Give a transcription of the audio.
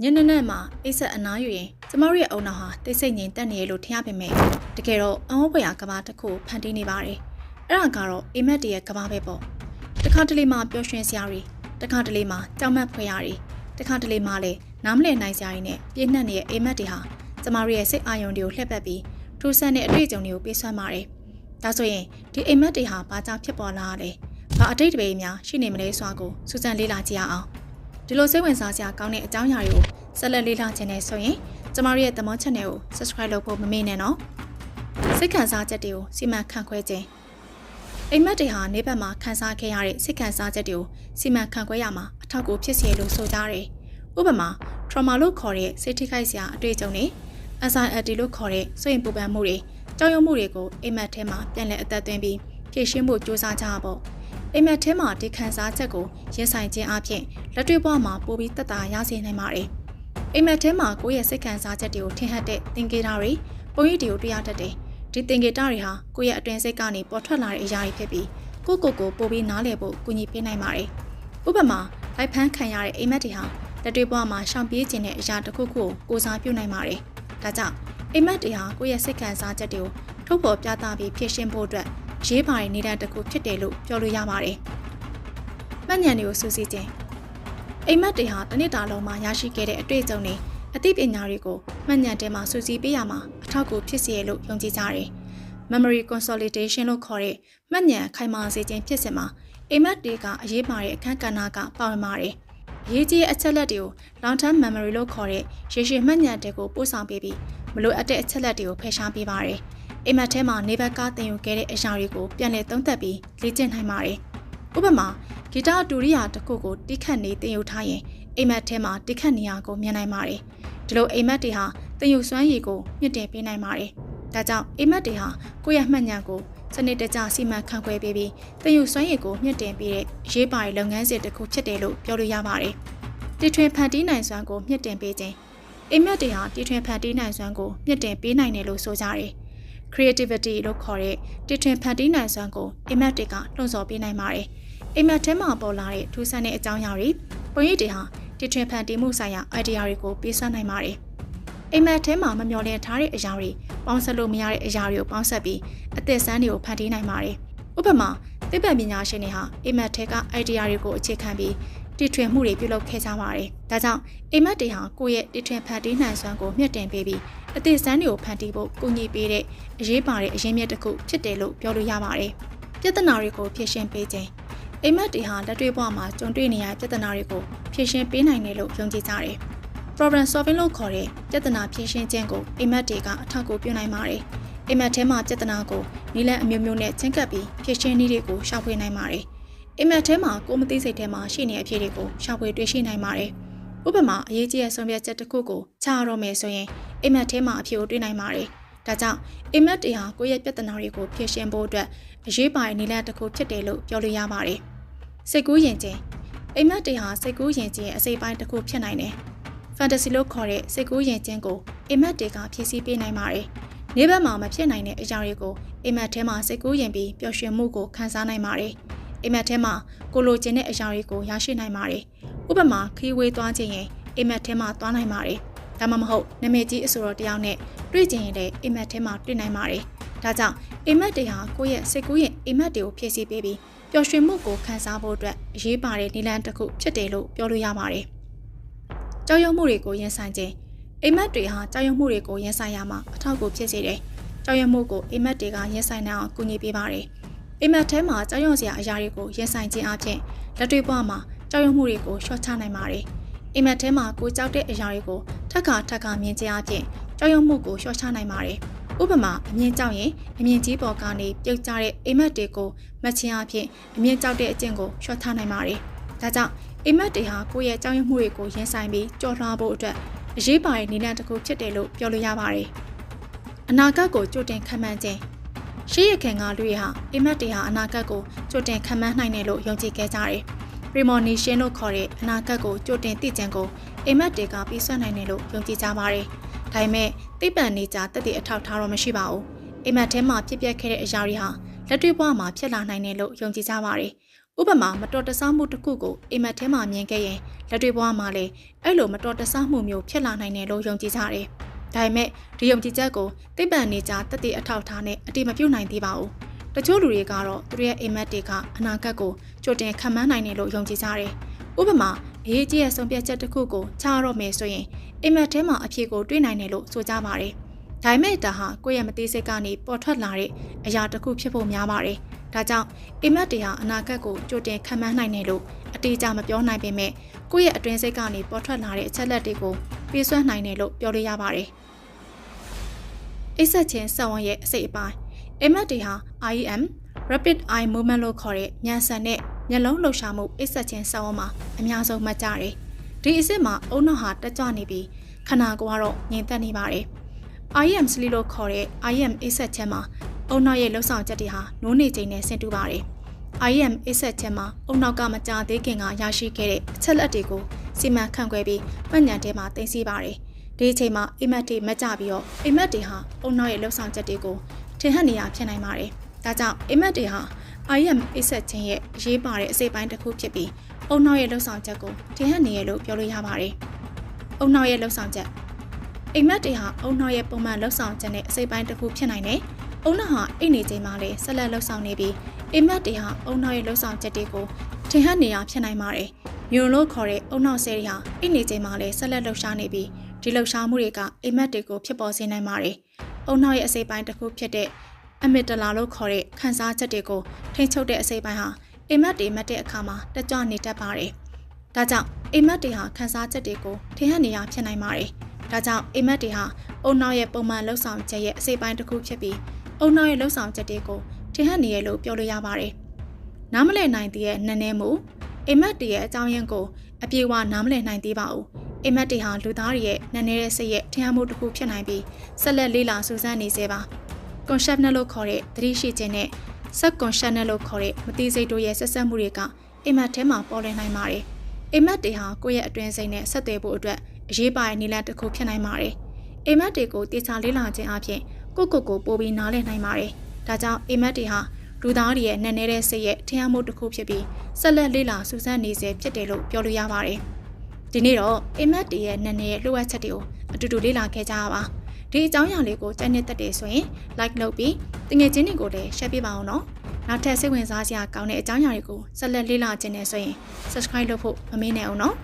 ညနေနဲ့မှအိတ်ဆက်အနားယူရင်ကျမတို့ရဲ့အုံနောက်ဟာတိတ်ဆိတ်ငြိမ်တက်နေရလို့ထင်ရပေမဲ့တကယ်တော့အဝတ်ပွေရာကဘာတစ်ခုဖန်တီးနေပါတယ်အဲ့ဒါကတော့အိမ်မက်တရဲ့ကဘာပဲပေါ့တစ်ခါတလေမှပျော်ရွှင်စရာတွေတစ်ခါတလေမှကြောက်မက်ဖွယ်ရာတွေတစ်ခါတလေမှလည်းနားမလည်နိုင်စရာတွေနဲ့ပြည့်နှက်နေတဲ့အိမ်မက်တွေဟာကျမတို့ရဲ့စိတ်အာရုံတွေကိုလှည့်ပတ်ပြီးထူးဆန်းတဲ့အတွေ့အကြုံတွေကိုပေးစွမ်းပါတယ်ဒါဆိုရင်ဒီအိမ်မက်တွေဟာဘာကြောင့်ဖြစ်ပေါ်လာရလဲဘာအတိတ်တပေများရှိနေမလဲဆိုတာကိုစူးစမ်းလေ့လာကြည့်ရအောင် ဒီလိုစိတ်ဝင်စားစရာကောင်းတဲ့အကြောင်းအရာတွေကိုဆက်လက်လေ့လာခြင်းနဲ့ဆိုရင်ကျမတို့ရဲ့သမော channel ကို subscribe လုပ်ဖို့မမေ့နဲ့နော်စိတ်ခံစားချက်တွေကိုစီမံခန့်ခွဲခြင်းအိမ်မက်တွေဟာနေဘက်မှာခန်းစားခဲ့ရတဲ့စိတ်ခံစားချက်တွေကိုစီမံခန့်ခွဲရမှာအထောက်အကူဖြစ်စေလို့ဆိုကြတယ်ဥပမာ trauma လို့ခေါ်တဲ့စိတ်ထိခိုက်စရာအတွေ့အကြုံတွေ anxiety လို့ခေါ်တဲ့စိတ်ပူပန်မှုတွေကြောက်ရွံ့မှုတွေကိုအိမ်မက်ထဲမှာပြန်လည်အသက်သွင်းပြီးဖြည့်ရှင်းဖို့ကြိုးစားကြရပေါ့ အိမ်မက်ထဲမှာဒီခံစားချက်ကိုရင်ဆိုင်ခြင်းအပြင်လက်တွေ့ဘဝမှာပိုပြီးတက်တာရစေနိုင်ပါတယ်။အိမ်မက်ထဲမှာကိုယ့်ရဲ့စိတ်ခံစားချက်တွေကိုထင်ဟပ်တဲ့သင်္ကေတတွေပုံရိပ်တွေကိုတွေ့ရတတ်တယ်။ဒီသင်္ကေတတွေဟာကိုယ့်ရဲ့အတွင်စိတ်ကနေပေါ်ထွက်လာတဲ့အရာတွေဖြစ်ပြီးကိုယ့်ကိုယ်ကိုပိုပြီးနားလည်ဖို့ကူညီပေးနိုင်ပါတယ်။ဥပမာလိုက်ဖမ်းခံရတဲ့အိမ်မက်တွေဟာလက်တွေ့ဘဝမှာရှောင်ပြေးခြင်းတဲ့အရာတစ်ခုခုကိုကိုစားပြုနိုင်ပါတယ်။ဒါကြောင့်အိမ်မက်တွေဟာကိုယ့်ရဲ့စိတ်ခံစားချက်တွေကိုထုတ်ဖော်ပြသပြီးဖြည့်ရှင်းဖို့အတွက် ရေးပါတဲ့နေတတစ်ခုဖြစ်တယ်လို့ပြောလို့ရပါတယ်။မှတ်ဉာဏ်တွေကိုစူးစီးခြင်းအိမ်မက်တွေဟာတစ်နှစ်တာလုံးမှာရရှိခဲ့တဲ့အတွေ့အကြုံတွေအသိပညာတွေကိုမှတ်ဉာဏ်ထဲမှာစူးစီးပေးရမှာအထောက်အကူဖြစ်စေလို့ယုံကြည်ကြတယ်။ Memory consolidation လို့ခေါ်တဲ့မှတ်ဉာဏ်ခိုင်မာစေခြင်းဖြစ်စဉ်မှာအိမ်မက်တွေကအရေးပါတဲ့အခန်းကဏ္ဍကပါဝင်ပါတယ်။ရေးကြီးတဲ့အချက်လက်တွေကို long term memory လို့ခေါ်တဲ့ရေရှည်မှတ်ဉာဏ်တွေကိုပို့ဆောင်ပေးပြီးမလိုအပ်တဲ့အချက်လက်တွေကိုဖယ်ရှားပေးပါတယ်။ အိမ်မက်ထဲမှာနေဘက်ကတင်ယူခဲ့တဲ့အရာတွေကိုပြန်လည်သုံးသပ်ပြီးလေ့ကျင့်နိုင်ပါတယ်။ဥပမာဂီတဒူရိယာတစ်ခုကိုတိခတ်နေတင်ယူထားရင်အိမ်မက်ထဲမှာတိခတ်နေရကိုမြင်နိုင်ပါတယ်။ဒီလိုအိမ်မက်တွေဟာတင်ယူစွမ်းရည်ကိုမြင့်တင်ပေးနိုင်ပါတယ်။ဒါကြောင့်အိမ်မက်တွေဟာကိုယ့်ရဲ့မှတ်ဉာဏ်ကိုစနစ်တကျစီမံခန့်ခွဲပေးပြီးတင်ယူစွမ်းရည်ကိုမြင့်တင်ပေးတဲ့ရေးပါတဲ့လုပ်ငန်းစဉ်တစ်ခုဖြစ်တယ်လို့ပြောလို့ရပါတယ်။တီထွင်ဖန်တီးနိုင်စွမ်းကိုမြင့်တင်ပေးခြင်းအိမ်မက်တွေဟာတီထွင်ဖန်တီးနိုင်စွမ်းကိုမြင့်တင်ပေးနိုင်တယ်လို့ဆိုကြတယ်။ creativity လို့ခေါ်တဲ့တည်ထွင်ဖန်တီးနိုင်စွမ်းကို image တွေကလှုံ့ဆော်ပေးနိုင်ပါတယ်။ image ထဲမှာပေါ်လာတဲ့ထူးဆန်းတဲ့အကြောင်းအရာတွေပုံရိပ်တွေဟာတည်ထွင်ဖန်တီးမှုဆိုင်ရာ idea တွေကိုပေးစွမ်းနိုင်ပါတယ်။ image ထဲမှာမမျှော်လင့်ထားတဲ့အရာတွေပေါင်းစပ်လို့မရတဲ့အရာတွေကိုပေါင်းစပ်ပြီးအသက်ဆန်းတွေကိုဖန်တီးနိုင်ပါတယ်။ဥပမာသိပ္ပံပညာရှင်တွေဟာ image ထဲက idea တွေကိုအခြေခံပြီး တည်ထွင်မှုတွေပြုလုပ်ခဲ့ကြပါတယ်။ဒါကြောင့် image တွေဟာကိုယ့်ရဲ့တည်ထွင်ဖန်တီးနိုင်စွမ်းကိုမြင့်တင်ပေးပြီးအသေးစမ်းတွေကိုဖန်တီးဖို့ကူညီပေးတဲ့အရေးပါတဲ့အရင်းမြစ်တစ်ခုဖြစ်တယ်လို့ပြောလို့ရပါတယ်။ပြဿနာတွေကိုဖြေရှင်းပေးခြင်းအိမ်မက်တွေဟာလက်တွေ့ဘဝမှာကြုံတွေ့နေရတဲ့ပြဿနာတွေကိုဖြေရှင်းပေးနိုင်တယ်လို့ယုံကြည်ကြတယ်။ problem solving လို့ခေါ်တဲ့ပြဿနာဖြေရှင်းခြင်းကိုအိမ်မက်တွေကအထောက်အကူပြုနိုင်ပါတယ်။အိမ်မက်ထဲမှာပြဿနာကိုနည်းလမ်းအမျိုးမျိုးနဲ့ချင်းကပ်ပြီးဖြေရှင်းနည်းတွေကိုရှာဖွေနိုင်ပါတယ်။ အိမ်မက်ထဲမှာကိုမသိစိတ်ထဲမှာရှိနေတဲ့အဖြစ်တွေကိုရှာဖွေတွေ့ရှိနိုင်ပါတယ်။ဥပမာအရေးကြီးတဲ့ဆုံးဖြတ်ချက်တစ်ခုကိုချရတော့မယ်ဆိုရင်အိမ်မက်ထဲမှာအဖြစ်ကိုတွေ့နိုင်ပါတယ်။ဒါကြောင့်အိမ်မက်တွေဟာကိုယ့်ရဲ့ပြဿနာတွေကိုဖြေရှင်းဖို့အတွက်အရေးပါတဲ့နည်းလမ်းတစ်ခုဖြစ်တယ်လို့ပြောလို့ရပါတယ်။စိတ်ကူးယဉ်ခြင်းအိမ်မက်တွေဟာစိတ်ကူးယဉ်ခြင်းရဲ့အစိပ်ပိုင်းတစ်ခုဖြစ်နိုင်တယ်။ fantasy လို့ခေါ်တဲ့စိတ်ကူးယဉ်ခြင်းကိုအိမ်မက်တွေကဖြည့်ဆည်းပေးနိုင်ပါတယ်။နေဘက်မှာမဖြစ်နိုင်တဲ့အရာတွေကိုအိမ်မက်ထဲမှာစိတ်ကူးယဉ်ပြီးပျော်ရွှင်မှုကိုခံစားနိုင်ပါတယ်။ အိမ်မက်ထဲမှာကိုလိုချင်တဲ့အရာတွေကိုရရှိနိုင်ပါတယ်။ဥပမာခီးဝေးသွားခြင်းရင်အိမ်မက်ထဲမှာသွားနိုင်ပါတယ်။ဒါမှမဟုတ်နာမည်ကြီးအဆိုတော်တယောက်နဲ့တွေ့ကြရင်လည်းအိမ်မက်ထဲမှာတွေ့နိုင်ပါတယ်။ဒါကြောင့်အိမ်မက်တွေဟာကိုယ့်ရဲ့စိတ်ကူးရင်အိမ်မက်တွေကိုဖြည့်ဆည်းပေးပြီးပျော်ရွှင်မှုကိုခံစားဖို့အတွက်အရေးပါတဲ့နည်းလမ်းတစ်ခုဖြစ်တယ်လို့ပြောလို့ရပါတယ်။ကြောက်ရွံ့မှုတွေကိုရင်ဆိုင်ခြင်းအိမ်မက်တွေဟာကြောက်ရွံ့မှုတွေကိုရင်ဆိုင်ရမှာအထောက်အကူဖြစ်စေတယ်။ကြောက်ရွံ့မှုကိုအိမ်မက်တွေကရင်ဆိုင်နိုင်အောင်ကူညီပေးပါတယ်။ အိမ်မက်ထဲမှာကြောက်ရွံ့စရာအရာတွေကိုရင်ဆိုင်ခြင်းအပြင်လက်တွေ့ဘဝမှာကြောက်ရွံ့မှုတွေကိုရှော့ချနိုင်ပါတယ်။အိမ်မက်ထဲမှာကိုကြောက်တဲ့အရာတွေကိုထက်ခါထက်ခါမြင်ခြင်းအပြင်ကြောက်ရွံ့မှုကိုလျှော့ချနိုင်ပါတယ်။ဥပမာအမြင်ကြောက်ရင်အမြင်ကြီးပေါ်ကနေပြုတ်ကျတဲ့အိမ်မက်တွေကိုမတ်ချင်းအဖြစ်အမြင်ကြောက်တဲ့အကျင့်ကိုလျှော့ချနိုင်ပါတယ်။ဒါကြောင့်အိမ်မက်တွေဟာကိုယ့်ရဲ့ကြောက်ရွံ့မှုတွေကိုရင်ဆိုင်ပြီးကြော်လွှားဖို့အတွက်အရေးပါတဲ့နည်းလမ်းတစ်ခုဖြစ်တယ်လို့ပြောလို့ရပါတယ်။အနာဂတ်ကိုကြိုတင်ခံမှန်းခြင်း ရှေးရခင်ကလူတွေဟာအိမ်မက်တွေဟာအနာဂတ်ကိုကြိုတင်ခံမှန်းနိုင်တယ်လို့ယုံကြည်ခဲ့ကြတယ်။ premonition လို့ခေါ်တဲ့အနာဂတ်ကိုကြိုတင်သိကြံကိုအိမ်မက်တွေကပြီးဆွနိုင်တယ်လို့ယုံကြည်ကြပါတယ်။ဒါပေမဲ့သိပ္ပံနေကြတက်တဲ့အထောက်ထားတော့မရှိပါဘူး။အိမ်မက်ထဲမှာဖြစ်ပျက်ခဲ့တဲ့အရာတွေဟာလက်တွေ့ဘဝမှာဖြစ်လာနိုင်တယ်လို့ယုံကြည်ကြပါတယ်။ဥပမာမတော်တဆမှုတစ်ခုကိုအိမ်မက်ထဲမှာမြင်ခဲ့ရင်လက်တွေဘွားမှာလည်းအဲ့လိုမတော်တဆမှုမျိုးဖြစ်လာနိုင်တယ်လို့ယုံကြည်ကြတယ်။ ဒါပေမဲ့ဒီယုံကြည်ချက်ကိုသိပ္ပံနေကြတက်တဲ့အထောက်အထားနဲ့အတိမပြုတ်နိုင်သေးပါဘူး။တချို့လူတွေကတော့သူတို့ရဲ့အိမ်မက်တွေကအနာဂတ်ကိုကြိုတင်ခံမှန်းနိုင်တယ်လို့ယုံကြည်ကြတယ်။ဥပမာအရေးကြီးတဲ့ဆုံးဖြတ်ချက်တစ်ခုကိုချရတော့မယ်ဆိုရင်အိမ်မက်ထဲမှာအဖြေကိုတွေးနိုင်တယ်လို့ဆိုကြပါတယ်။ဒါပေမဲ့ဒါဟာကိုယ့်ရဲ့မသိစိတ်ကနေပေါ်ထွက်လာတဲ့အရာတစ်ခုဖြစ်ဖို့များပါတယ်။ဒါကြောင့်အိမ်မက်တွေဟာအနာဂတ်ကိုကြိုတင်ခံမှန်းနိုင်တယ်လို့အတိအကျမပြောနိုင်ပေမဲ့ကိုယ့်ရဲ့အတွင်းစိတ်ကနေပေါ်ထွက်လာတဲ့အချက်လက်တွေကိုပြေးဆွဲနိုင်တယ်လို့ပြောလို့ရပါတယ်။ အိတ်ဆက်ချင်းစက်ဝန်းရဲ့အစိတ်အပိုင်းအိမ်မက်တွေဟာ IEM Rapid Eye Movement လို့ခေါ်တဲ့ဉာဏ်ဆန်တဲ့မျက်လုံးလှုပ်ရှားမှုအိတ်ဆက်ချင်းစက်ဝန်းမှာအများဆုံးမှတ်ကြတယ်။ဒီအစ်စ်မှာအုံနောက်ဟာတက်ကြွနေပြီးခနာကတော့ငြိမ်သက်နေပါတယ်။ IEM sleep လို့ခေါ်တဲ့ IEM အိတ်ဆက်ချင်းမှာအုံနောက်ရဲ့လှုပ်ဆောင်ချက်တွေဟာနိုးနေချိန်နဲ့ဆင်တူပါတယ်။ IEM အိတ်ဆက်ချင်းမှာအုံနောက်ကမကြသေးခင်ကရရှိခဲ့တဲ့အချက်လက်တွေကိုစီမံခန့်ခွဲပြီးမှတ်ဉာဏ်ထဲမှာတင်စီပါတယ်။ ဒီအချိန်မှာအိမ်မက်တွေမကြပြီးတော့အိမ်မက်တွေဟာအုံနောက်ရဲ့လှုပ်ဆောင်ချက်တွေကိုထင်ဟပ်နေရဖြစ်နိုင်ပါတယ်။ဒါကြောင့်အိမ်မက်တွေဟာ IM အိတ်ဆက်ခြင်းရဲ့အရေးပါတဲ့အစိတ်ပိုင်းတစ်ခုဖြစ်ပြီးအုံနောက်ရဲ့လှုပ်ဆောင်ချက်ကိုထင်ဟပ်နေရလို့ပြောလို့ရပါတယ်။အုံနောက်ရဲ့လှုပ်ဆောင်ချက်အိမ်မက်တွေဟာအုံနောက်ရဲ့ပုံမှန်လှုပ်ဆောင်ချက်နဲ့အစိတ်ပိုင်းတစ်ခုဖြစ်နိုင်တယ်။အုံနောက်ဟာအိတ်နေချိန်မှာလည်းဆက်လက်လှုပ်ဆောင်နေပြီးအိမ်မက်တွေဟာအုံနောက်ရဲ့လှုပ်ဆောင်ချက်တွေကိုထင်ဟပ်နေရဖြစ်နိုင်ပါတယ်။ညွန်လို့ခေါ်တဲ့အုံနောက်ဆဲတွေဟာအိတ်နေချိန်မှာလည်းဆက်လက်လှုပ်ရှားနေပြီး ဒီလှုပ်ရှားမှုတွေကအိမ်မက်တွေကိုဖြစ်ပေါ်စေနိုင်ပါတယ်။အုံနောက်ရဲ့အစိတ်ပိုင်းတစ်ခုဖြစ်တဲ့အမီတလာလို့ခေါ်တဲ့ခန်းစားချက်တွေကိုထိန်းချုပ်တဲ့အစိတ်ပိုင်းဟာအိမ်မက်တွေမတ်တဲ့အခါမှာတက်ကြွနေတတ်ပါတယ်။ဒါကြောင့်အိမ်မက်တွေဟာခန်းစားချက်တွေကိုထင်ဟပ်နေရဖြစ်နိုင်ပါတယ်။ဒါကြောင့်အိမ်မက်တွေဟာအုံနောက်ရဲ့ပုံမှန်လှုပ်ဆောင်ချက်ရဲ့အစိတ်ပိုင်းတစ်ခုဖြစ်ပြီးအုံနောက်ရဲ့လှုပ်ဆောင်ချက်တွေကိုထင်ဟပ်နေရလို့ပြောလို့ရပါတယ်။နားမလည်နိုင်သေးတဲ့နည်းနည်းမှုအိမ်မက်တွေရဲ့အကြောင်းရင်းကိုအပြေအဝနားမလည်နိုင်သေးပါဘူး။ အိမ်မက်တွေဟာလူသားတွေရဲ့နည်းနည်းတဲ့စိတ်ရဲ့ထင်ဟပ်မှုတစ်ခုဖြစ်နိုင်ပြီးဆက်လက်လေးလာစူးစမ်းနေစေပါ။ concept နဲ့လို့ခေါ်တဲ့သတိရှိခြင်းနဲ့ sub concept နဲ့လို့ခေါ်တဲ့မသိစိတ်တို့ရဲ့ဆက်ဆက်မှုတွေကအိမ်မက်ထဲမှာပေါ်လွင်နိုင်ပါတယ်။အိမ်မက်တွေဟာကိုယ့်ရဲ့အတွင်းစိတ်နဲ့ဆက်သွယ်ဖို့အတွက်အရေးပါတဲ့နည်းလမ်းတစ်ခုဖြစ်နိုင်ပါတယ်။အိမ်မက်တွေကိုတေချာလေးလာခြင်းအပြင်ကိုယ့်ကိုယ်ကိုပိုပြီးနားလည်နိုင်ပါတယ်။ဒါကြောင့်အိမ်မက်တွေဟာလူသားတွေရဲ့နက်နဲတဲ့စိတ်ရဲ့ထင်ဟမှုတစ်ခုဖြစ်ပြီးဆက်လက်လေးလာစူးစမ်းနေစေဖြစ်တယ်လို့ပြောလို့ရပါတယ်။ ဒီနေ့တော့အိမ်မက်တွေရဲ့နက်နဲရဲ့လိုအပ်ချက်တွေကိုအတူတူလေ့လာခဲ့ကြရပါဒီအကြောင်းအရာလေးကိုကြိုက်နေတတ်တယ်ဆိုရင် like လုပ်ပြီးတငယ်ချင်းတွေကိုလည်း share ပေးပါအောင်နော်နောက်ထပ်စိတ်ဝင်စားစရာကောင်းတဲ့အကြောင်းအရာတွေကိုဆက်လက်လေ့လာခြင်းနဲ့ဆိုရင် subscribe လုပ်ဖို့မမေ့နဲ့အောင်နော်